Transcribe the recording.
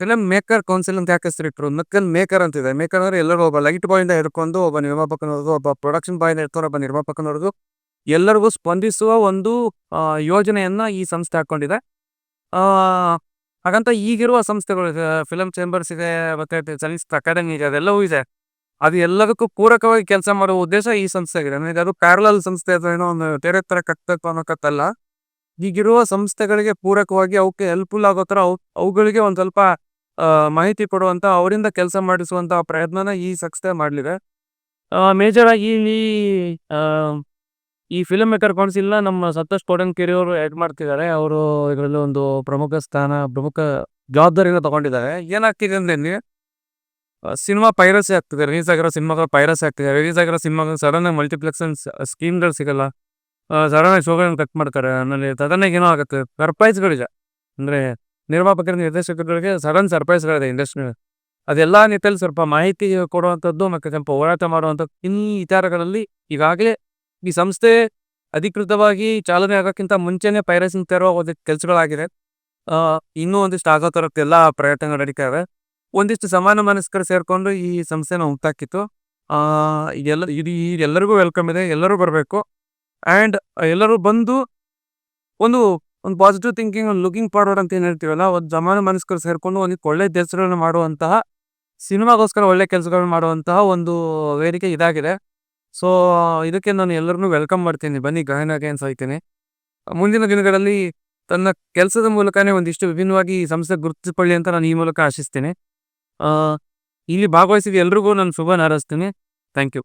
Film maker council ಅಂತ ಯಾಕೆ ಹೆಸರಿಟ್ರು Naxal maker ಅಂತಿದೆ ಮೇಕರ್ ಅಂದ್ರೆ ಎಲ್ಲರೂ ಒಬ್ಬ ಲೈಟ್ ಬಾಯ್ ಇಂದ ಹಿಡ್ಕೊಂಡು ಒಬ್ಬ ನಿರ್ಮಾಪಕನವರೆಗೂ ಒಬ್ಬ ಪ್ರೊಡಕ್ಷನ್ ಬಾಯ್ ಇರ್ತಾರೆ ಒಬ್ಬ ನಿರ್ಮಾಪಕನವರೆಗೂ ಎಲ್ಲರಿಗೂ ಸ್ಪಂದಿಸುವ ಒಂದು ಯೋಜನೆಯನ್ನ ಈ ಸಂಸ್ಥೆ ಹಾಕೊಂಡಿದೆ ಹಾಗಂತ ಈಗಿರುವ ಸಂಸ್ಥೆಗಳು ಫಿಲಂ ಚೇಂಬರ್ಸ್ ಇದೆ ಮತ್ತೆ ಚಲನಚಿತ್ರ ಅಕಾಡೆಮಿ ಇದೆ ಅದೆಲ್ಲವೂ ಇದೆ ಅದು ಎಲ್ಲದಕ್ಕೂ ಪೂರಕವಾಗಿ ಕೆಲಸ ಮಾಡುವ ಉದ್ದೇಶ ಈ ಸಂಸ್ಥೆ ಆಗಿದೆ ನನಗೆ ಅದು ಪ್ಯಾರಲಲ್ ಸಂಸ್ಥೆ ಅಥವಾ ಏನೋ ಒಂದು ಬೇರೆ ತರ ಕಟ್ಟಬೇಕು ಅನ್ನೋಕತ್ತಲ್ಲ ಈಗಿರುವ ಸಂಸ್ಥೆಗಳಿಗೆ ಪೂರಕವಾಗಿ ಅವಕ್ಕೆ ಹೆಲ್ಪ್ಫುಲ್ ಆಗೋ ಥರ ಅವು ಅವುಗಳಿಗೆ ಒಂದು ಸ್ವಲ್ಪ ಮಾಹಿತಿ ಕೊಡುವಂತ, ಅವರಿಂದ ಕೆಲಸ ಮಾಡಿಸುವಂತ ಪ್ರಯತ್ನನ ಈ ಸಂಸ್ಥೆ ಮಾಡಲಿದೆ. ಮೇಜರ್ ಆಗಿ ಈ ಈ ಫಿಲ್ಮ್ ಮೇಕರ್ ಕೌನ್ಸಿಲ್ನ ನಮ್ಮ ಸತೋಷ್ ಕೋಡನ್ಕೆರೆ ಅವರು ಹೆಡ್ ಮಾಡ್ತಿದ್ದಾರೆ. ಅವರು ಇದರಲ್ಲಿ ಒಂದು ಪ್ರಮುಖ ಸ್ಥಾನ, ಪ್ರಮುಖ ಜವಾಬ್ದಾರಿನ ತಗೊಂಡಿದ್ದಾರೆ. ಏನಾಗ್ತಿದೆ ಅಂದ್ರೆ ಸಿನಿಮಾ ಪೈರಸಿ ಆಗ್ತಿದೆ. ರಿಲೀಸ್ ಆಗಿರೋ ಸಿನಿಮಾಗಳು ಪೈರಸಿ ಆಗ್ತಿದೆ. ರಿಲೀಸ್ ಆಗಿರೋ ಸಿನಿಮಾಗಳು ಸಡನ್ ಆಗಿ ಮಲ್ಟಿಪ್ಲೆಕ್ಸ್ ಸ್ಕೀಮ್ಗಳು ಸಿಗಲ್ಲ. ಸಡನ್ ಆಗಿ ಶೋಗಳನ್ನ ಕಟ್ ಮಾಡ್ತಾರೆ. ಆಮೇಲೆ ಸಡನ್ ಆಗಿ ಏನೋ ಆಗುತ್ತೆ. ಸರ್ಪ್ರೈಸ್ಗಳಿದೆ ಅಂದ್ರೆ ನಿರ್ಮಾಪಕರ ನಿರ್ದೇಶಕರಿಗೆ ಸಡನ್ ಸರ್ಪ್ರೈಸ್ಗಳಿದೆ ಇಂಡಸ್ಟ್ರಿ ಅದೆಲ್ಲ ನಿಟ್ಟಲ್ಲಿ ಸ್ವಲ್ಪ ಮಾಹಿತಿ ಕೊಡುವಂಥದ್ದು ಮತ್ತೆ ಸ್ವಲ್ಪ ಹೋರಾಟ ಮಾಡುವಂಥ ಇನ್ನೀ ವಿಚಾರಗಳಲ್ಲಿ ಈಗಾಗಲೇ ಈ ಸಂಸ್ಥೆ ಅಧಿಕೃತವಾಗಿ ಚಾಲನೆ ಆಗೋಕ್ಕಿಂತ ಮುಂಚೆನೆ ತೆರವ ತರೋ ಕೆಲಸಗಳಾಗಿದೆ ಇನ್ನೂ ಒಂದಿಷ್ಟು ಆಗೋ ಎಲ್ಲ ಪ್ರಯತ್ನಗಳು ನಡೀತಾ ಇವೆ ಒಂದಿಷ್ಟು ಸಮಾನ ಮನಸ್ಕರು ಸೇರಿಕೊಂಡು ಈ ಸಂಸ್ಥೆನ ಉಂಟಾಕಿತ್ತು ಇದೆಲ್ಲ, ಇದು ಎಲ್ಲರಿಗೂ ವೆಲ್ಕಮ್ ಇದೆ, ಎಲ್ಲರೂ ಬರಬೇಕು. ಆ್ಯಂಡ್ ಎಲ್ಲರೂ ಬಂದು ಒಂದು ಒಂದು ಪಾಸಿಟಿವ್ ಥಿಂಕಿಂಗ್ ಒಂದು ಲುಕಿಂಗ್ ಫಾರ್ವರ್ಡ್ ಅಂತ ಏನು ಹೇಳ್ತೀವಲ್ಲ, ಒಂದು ಜಮಾನು ಮನಸ್ಕರು ಸೇರಿಕೊಂಡು ಒಂದು ಒಳ್ಳೆ ಕೆಲಸಗಳನ್ನ ಮಾಡುವಂತಹ, ಸಿನಿಮಾಗೋಸ್ಕರ ಒಳ್ಳೆ ಕೆಲಸಗಳನ್ನ ಮಾಡುವಂತಹ ಒಂದು ವೇದಿಕೆ ಇದಾಗಿದೆ. ಸೊ ಇದಕ್ಕೆ ನಾನು ಎಲ್ಲರನ್ನೂ ವೆಲ್ಕಮ್ ಮಾಡ್ತೀನಿ. ಬನ್ನಿ ಗಾಯನ ಅಂತ ಹೇಳ್ತೀನಿ. ಮುಂದಿನ ದಿನಗಳಲ್ಲಿ ತನ್ನ ಕೆಲಸದ ಮೂಲಕನೇ ಒಂದಿಷ್ಟು ವಿಭಿನ್ನವಾಗಿ ಈ ಸಂಸ್ಥೆ ಗುರುತಿಸಿಕೊಳ್ಳಿ ಅಂತ ನಾನು ಈ ಮೂಲಕ ಆಶಿಸ್ತೀನಿ. ಇಲ್ಲಿ ಭಾಗವಹಿಸಿದ ಎಲ್ರಿಗೂ ನಾನು ಶುಭ ಹಾರೈಸ್ತೀನಿ. Thank you